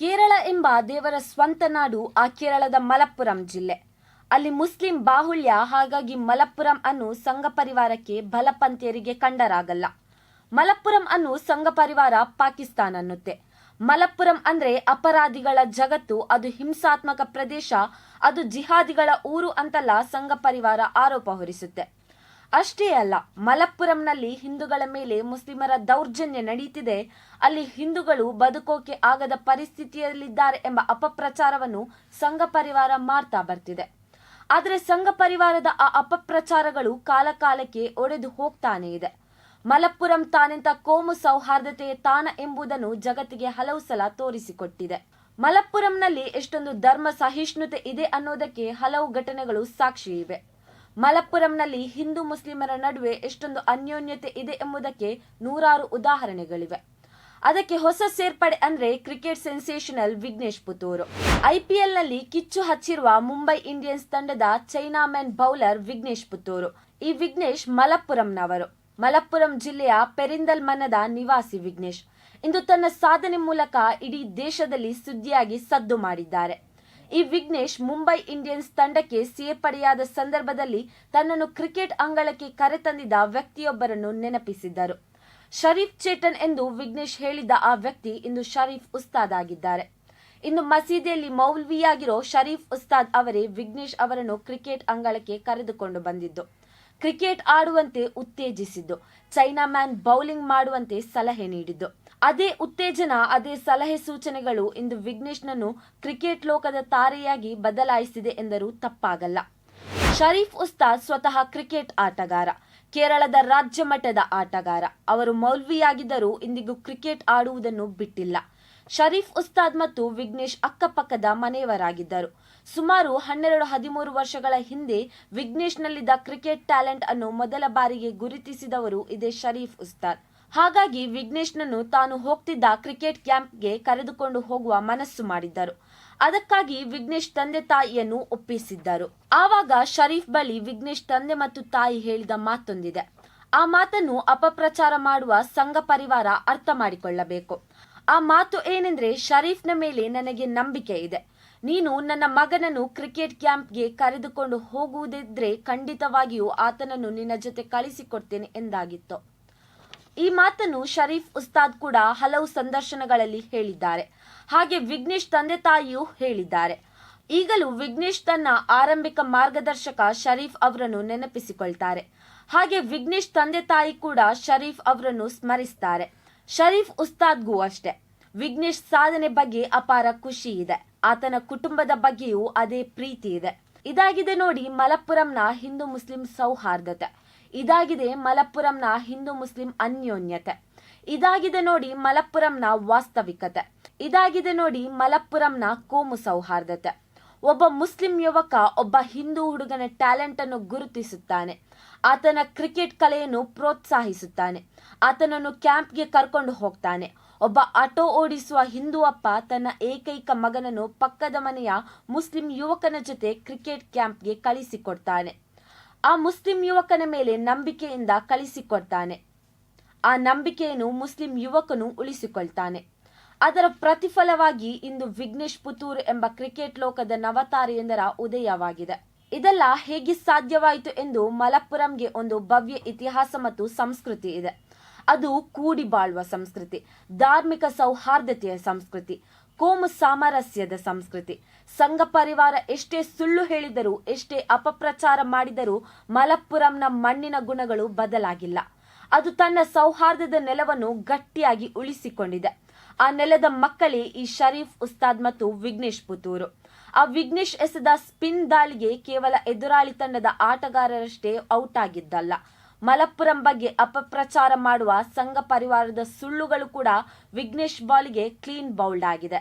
ಕೇರಳ ಎಂಬ ದೇವರ ಸ್ವಂತ ನಾಡು ಆ ಕೇರಳದ ಮಲಪ್ಪುರಂ ಜಿಲ್ಲೆ. ಅಲ್ಲಿ ಮುಸ್ಲಿಂ ಬಾಹುಳ್ಯ ಹಾಗಾಗಿ ಮಲಪ್ಪುರಂ ಅನ್ನು ಸಂಘ ಪರಿವಾರಕ್ಕೆ ಬಲಪಂಥೀಯರಿಗೆ ಕಂಡರಾಗಲ್ಲ. ಮಲಪ್ಪುರಂ ಅನ್ನು ಸಂಘ ಪರಿವಾರ ಪಾಕಿಸ್ತಾನ ಅನ್ನುತ್ತೆ. ಮಲಪ್ಪುರಂ ಅಂದ್ರೆ ಅಪರಾಧಿಗಳ ಜಗತ್ತು, ಅದು ಹಿಂಸಾತ್ಮಕ ಪ್ರದೇಶ, ಅದು ಜಿಹಾದಿಗಳ ಊರು ಅಂತಲ್ಲ ಸಂಘ ಪರಿವಾರ ಆರೋಪ ಹೊರಿಸುತ್ತೆ. ಅಷ್ಟೇ ಅಲ್ಲ, ಮಲಪ್ಪುರಂನಲ್ಲಿ ಹಿಂದೂಗಳ ಮೇಲೆ ಮುಸ್ಲಿಮರ ದೌರ್ಜನ್ಯ ನಡೆಯುತ್ತಿದೆ ಅಲ್ಲಿ ಹಿಂದೂಗಳು ಬದುಕೋಕೆ ಆಗದ ಪರಿಸ್ಥಿತಿಯಲ್ಲಿದ್ದಾರೆ ಎಂಬ ಅಪಪ್ರಚಾರವನ್ನು ಸಂಘ ಪರಿವಾರ ಮಾಡ್ತಾ ಬರ್ತಿದೆ. ಆದರೆ ಸಂಘ ಪರಿವಾರದ ಆ ಅಪಪ್ರಚಾರಗಳು ಕಾಲಕಾಲಕ್ಕೆ ಒಡೆದು ಹೋಗ್ತಾನೆ ಇದೆ. ಮಲಪ್ಪುರಂ ತಾನೆಂತ ಕೋಮು ಸೌಹಾರ್ದತೆಯ ತಾಣ ಎಂಬುದನ್ನು ಜಗತ್ತಿಗೆ ಹಲವು ಸಲ ತೋರಿಸಿಕೊಟ್ಟಿದೆ. ಮಲಪ್ಪುರಂನಲ್ಲಿ ಎಷ್ಟೊಂದು ಧರ್ಮ ಸಹಿಷ್ಣುತೆ ಇದೆ ಅನ್ನೋದಕ್ಕೆ ಹಲವು ಘಟನೆಗಳು ಸಾಕ್ಷಿ ಇವೆ. ಮಲಪ್ಪುರಂನಲ್ಲಿ ಹಿಂದೂ ಮುಸ್ಲಿಮರ ನಡುವೆ ಎಷ್ಟೊಂದು ಅನ್ಯೋನ್ಯತೆ ಇದೆ ಎಂಬುದಕ್ಕೆ ನೂರಾರು ಉದಾಹರಣೆಗಳಿವೆ. ಅದಕ್ಕೆ ಹೊಸ ಸೇರ್ಪಡೆ ಅಂದ್ರೆ ಕ್ರಿಕೆಟ್ ಸೆನ್ಸೇಷನಲ್ ವಿಘ್ನೇಶ್ ಪುತೂರು ಐಪಿಎಲ್ನಲ್ಲಿ ಕಿಚ್ಚು ಹಚ್ಚಿರುವ ಮುಂಬೈ ಇಂಡಿಯನ್ಸ್ ತಂಡದ chinaman bowler Vignesh Puthur ಈ ವಿಘ್ನೇಶ್ ಮಲಪ್ಪುರಂನವರು. ಮಲಪ್ಪುರಂ ಜಿಲ್ಲೆಯ ಪೆರಿಂದಲ್ಮನದ ನಿವಾಸಿ ವಿಘ್ನೇಶ್. ಇಂದು ತನ್ನ ಸಾಧನೆ ಮೂಲಕ ಇಡೀ ದೇಶದಲ್ಲಿ ಸುದ್ದಿಯಾಗಿ ಸದ್ದು ಮಾಡಿದ್ದಾರೆ. ಈ ವಿಘ್ನೇಶ್ ಮುಂಬೈ ಇಂಡಿಯನ್ಸ್ ತಂಡಕ್ಕೆ ಸೇರ್ಪಡೆಯಾದ ಸಂದರ್ಭದಲ್ಲಿ ತನ್ನನ್ನು ಕ್ರಿಕೆಟ್ ಅಂಗಳಕ್ಕೆ ಕರೆತಂದಿದ್ದ ವ್ಯಕ್ತಿಯೊಬ್ಬರನ್ನು ನೆನಪಿಸಿದ್ದರು. ಶರೀಫ್ ಚೇತನ್ ಎಂದು ವಿಘ್ನೇಶ್ ಹೇಳಿದ್ದ ಆ ವ್ಯಕ್ತಿ ಇಂದು ಶರೀಫ್ ಉಸ್ತಾದ್ ಆಗಿದ್ದಾರೆ. ಇನ್ನು ಮಸೀದಿಯಲ್ಲಿ ಮೌಲ್ವಿಯಾಗಿರೋ ಶರೀಫ್ ಉಸ್ತಾದ್ ಅವರೇ ವಿಘ್ನೇಶ್ ಅವರನ್ನು ಕ್ರಿಕೆಟ್ ಅಂಗಳಕ್ಕೆ ಕರೆದುಕೊಂಡು ಬಂದಿದ್ದು. ಕ್ರಿಕೆಟ್ ಆಡುವಂತೆ ಉತ್ತೇಜಿಸಿದ್ದು. ಚೈನಾ ಮ್ಯಾನ್ ಬೌಲಿಂಗ್ ಮಾಡುವಂತೆ ಸಲಹೆ ನೀಡಿದ್ದು. ಅದೇ ಉತ್ತೇಜನ, ಅದೇ ಸಲಹೆ ಸೂಚನೆಗಳು ಇಂದು ವಿಘ್ನೇಶ್ನನ್ನು ಕ್ರಿಕೆಟ್ ಲೋಕದ ತಾರೆಯಾಗಿ ಬದಲಾಯಿಸಿದೆ ಎಂದರೂ ತಪ್ಪಾಗಲ್ಲ. ಶರೀಫ್ ಉಸ್ತಾದ್ ಸ್ವತಃ ಕ್ರಿಕೆಟ್ ಆಟಗಾರ. ಕೇರಳದ ರಾಜ್ಯ ಮಟ್ಟದ ಆಟಗಾರ. ಅವರು ಮೌಲ್ವಿಯಾಗಿದ್ದರೂ ಇಂದಿಗೂ ಕ್ರಿಕೆಟ್ ಆಡುವುದನ್ನು ಬಿಟ್ಟಿಲ್ಲ. ಶರೀಫ್ ಉಸ್ತಾದ್ ಮತ್ತು ವಿಘ್ನೇಶ್ ಅಕ್ಕಪಕ್ಕದ ಮನೆಯವರಾಗಿದ್ದರು. ಸುಮಾರು ಹನ್ನೆರಡು ಹದಿಮೂರು ವರ್ಷಗಳ ಹಿಂದೆ ವಿಘ್ನೇಶ್ನಲ್ಲಿದ್ದ ಕ್ರಿಕೆಟ್ ಟ್ಯಾಲೆಂಟ್ ಅನ್ನು ಮೊದಲ ಬಾರಿಗೆ ಗುರುತಿಸಿದವರು ಇದೇ ಶರೀಫ್ ಉಸ್ತಾದ್. ಹಾಗಾಗಿ ವಿಘ್ನೇಶ್ನನ್ನು ತಾನು ಹೋಗ್ತಿದ್ದ ಕ್ರಿಕೆಟ್ ಕ್ಯಾಂಪ್ಗೆ ಕರೆದುಕೊಂಡು ಹೋಗುವ ಮನಸ್ಸು ಮಾಡಿದ್ದರು. ಅದಕ್ಕಾಗಿ ವಿಘ್ನೇಶ್ ತಂದೆ ತಾಯಿಯನ್ನು ಒಪ್ಪಿಸಿದ್ದರು. ಆವಾಗ ಶರೀಫ್ ಬಳಿ ವಿಘ್ನೇಶ್ ತಂದೆ ಮತ್ತು ತಾಯಿ ಹೇಳಿದ ಮಾತೊಂದಿದೆ. ಆ ಮಾತನ್ನು ಅಪಪ್ರಚಾರ ಮಾಡುವ ಸಂಘ ಪರಿವಾರ ಅರ್ಥ ಮಾಡಿಕೊಳ್ಳಬೇಕು. ಆ ಮಾತು ಏನೆಂದ್ರೆ ಶರೀಫ್ನ ಮೇಲೆ ನನಗೆ ನಂಬಿಕೆ ಇದೆ. ನೀನು ನನ್ನ ಮಗನನ್ನು ಕ್ರಿಕೆಟ್ ಕ್ಯಾಂಪ್ಗೆ ಕರೆದುಕೊಂಡು ಹೋಗುವುದಿದ್ರೆ ಖಂಡಿತವಾಗಿಯೂ ಆತನನ್ನು ನಿನ್ನ ಜೊತೆ ಕಳಿಸಿಕೊಡ್ತೇನೆ ಎಂದಾಗಿತ್ತು. ಈ ಮಾತನ್ನು ಶರೀಫ್ ಉಸ್ತಾದ್ ಕೂಡ ಹಲವು ಸಂದರ್ಶನಗಳಲ್ಲಿ ಹೇಳಿದ್ದಾರೆ. ಹಾಗೆ ವಿಘ್ನೇಶ್ ತಂದೆ ತಾಯಿಯೂ ಹೇಳಿದ್ದಾರೆ. ಈಗಲೂ ವಿಘ್ನೇಶ್ ತನ್ನ ಆರಂಭಿಕ ಮಾರ್ಗದರ್ಶಕ ಶರೀಫ್ ಅವರನ್ನು ನೆನಪಿಸಿಕೊಳ್ತಾರೆ. ಹಾಗೆ ವಿಘ್ನೇಶ್ ತಂದೆ ತಾಯಿ ಕೂಡ ಶರೀಫ್ ಅವರನ್ನು ಸ್ಮರಿಸ್ತಾರೆ. ಶರೀಫ್ ಉಸ್ತಾದ್ಗೂ ಅಷ್ಟೆ. ವಿಘ್ನೇಶ್ ಸಾಧನೆ ಬಗ್ಗೆ ಅಪಾರ ಖುಷಿ ಇದೆ. ಆತನ ಕುಟುಂಬದ ಬಗ್ಗೆಯೂ ಅದೇ ಪ್ರೀತಿ ಇದೆ. ಇದಾಗಿದೆ ನೋಡಿ ಮಲಪ್ಪುರಂನ ಹಿಂದೂ ಮುಸ್ಲಿಂ ಸೌಹಾರ್ದತೆ. ಇದಾಗಿದೆ ಮಲಪ್ಪುರಂನ ಹಿಂದೂ ಮುಸ್ಲಿಂ ಅನ್ಯೋನ್ಯತೆ. ಇದಾಗಿದೆ ನೋಡಿ ಮಲಪ್ಪುರಂನ ವಾಸ್ತವಿಕತೆ. ಇದಾಗಿದೆ ನೋಡಿ ಮಲಪ್ಪುರಂನ ಕೋಮು ಸೌಹಾರ್ದತೆ. ಒಬ್ಬ ಮುಸ್ಲಿಂ ಯುವಕ ಒಬ್ಬ ಹಿಂದೂ ಹುಡುಗನ ಟ್ಯಾಲೆಂಟ್ ಅನ್ನು ಗುರುತಿಸುತ್ತಾನೆ. ಆತನ ಕ್ರಿಕೆಟ್ ಕಲೆಯನ್ನು ಪ್ರೋತ್ಸಾಹಿಸುತ್ತಾನೆ. ಆತನನ್ನು ಕ್ಯಾಂಪ್ಗೆ ಕರ್ಕೊಂಡು ಹೋಗ್ತಾನೆ. ಒಬ್ಬ ಆಟೋ ಓಡಿಸುವ ಹಿಂದೂ ಅಪ್ಪ ತನ್ನ ಏಕೈಕ ಮಗನನ್ನು ಪಕ್ಕದ ಮನೆಯ ಮುಸ್ಲಿಂ ಯುವಕನ ಜೊತೆ ಕ್ರಿಕೆಟ್ ಕ್ಯಾಂಪ್ಗೆ ಕಳಿಸಿಕೊಡ್ತಾನೆ. ಆ ಮುಸ್ಲಿಂ ಯುವಕನ ಮೇಲೆ ನಂಬಿಕೆಯಿಂದ ಕಳಿಸಿಕೊಡ್ತಾನೆ. ಆ ನಂಬಿಕೆಯನ್ನು ಮುಸ್ಲಿಂ ಯುವಕನು ಉಳಿಸಿಕೊಳ್ತಾನೆ. ಅದರ ಪ್ರತಿಫಲವಾಗಿ ಇಂದು ವಿಘ್ನೇಶ್ ಪುತೂರ್ ಎಂಬ ಕ್ರಿಕೆಟ್ ಲೋಕದ ನವತಾರೆಯೊಂದರ ಉದಯವಾಗಿದೆ. ಇದೆಲ್ಲ ಹೇಗೆ ಸಾಧ್ಯವಾಯಿತು ಎಂದು ಮಲಪ್ಪುರಂಗೆ ಒಂದು ಭವ್ಯ ಇತಿಹಾಸ ಮತ್ತು ಸಂಸ್ಕೃತಿ ಇದೆ. ಅದು ಕೂಡಿ ಬಾಳುವ ಸಂಸ್ಕೃತಿ, ಧಾರ್ಮಿಕ ಸೌಹಾರ್ದತೆಯ ಸಂಸ್ಕೃತಿ, ಕೋಮು ಸಾಮರಸ್ಯದ ಸಂಸ್ಕೃತಿ. ಸಂಘ ಪರಿವಾರ ಎಷ್ಟೇ ಸುಳ್ಳು ಹೇಳಿದರೂ, ಎಷ್ಟೇ ಅಪಪ್ರಚಾರ ಮಾಡಿದರೂ ಮಲಪ್ಪುರಂನ ಮಣ್ಣಿನ ಗುಣಗಳು ಬದಲಾಗಿಲ್ಲ. ಅದು ತನ್ನ ಸೌಹಾರ್ದದ ನೆಲವನ್ನು ಗಟ್ಟಿಯಾಗಿ ಉಳಿಸಿಕೊಂಡಿದೆ. ಆ ನೆಲದ ಮಕ್ಕಳೇ ಈ ಶರೀಫ್ ಉಸ್ತಾದ್ ಮತ್ತು ವಿಘ್ನೇಶ್ ಪುತ್ತೂರು. ಆ ವಿಘ್ನೇಶ್ ಎಸೆದ ಸ್ಪಿನ್ ದಾಳಿಗೆ ಕೇವಲ ಎದುರಾಳಿ ತಂಡದ ಆಟಗಾರರಷ್ಟೇ ಔಟ್ ಆಗಿದ್ದಲ್ಲ. ಮಲಪ್ಪುರಂ ಬಗ್ಗೆ ಅಪಪ್ರಚಾರ ಮಾಡುವ ಸಂಘ ಪರಿವಾರದ ಸುಳ್ಳುಗಳು ಕೂಡ ವಿಘ್ನೇಶ್ ಬಾಲ್ಗೆ ಕ್ಲೀನ್ ಬೌಲ್ಡ್ ಆಗಿದೆ.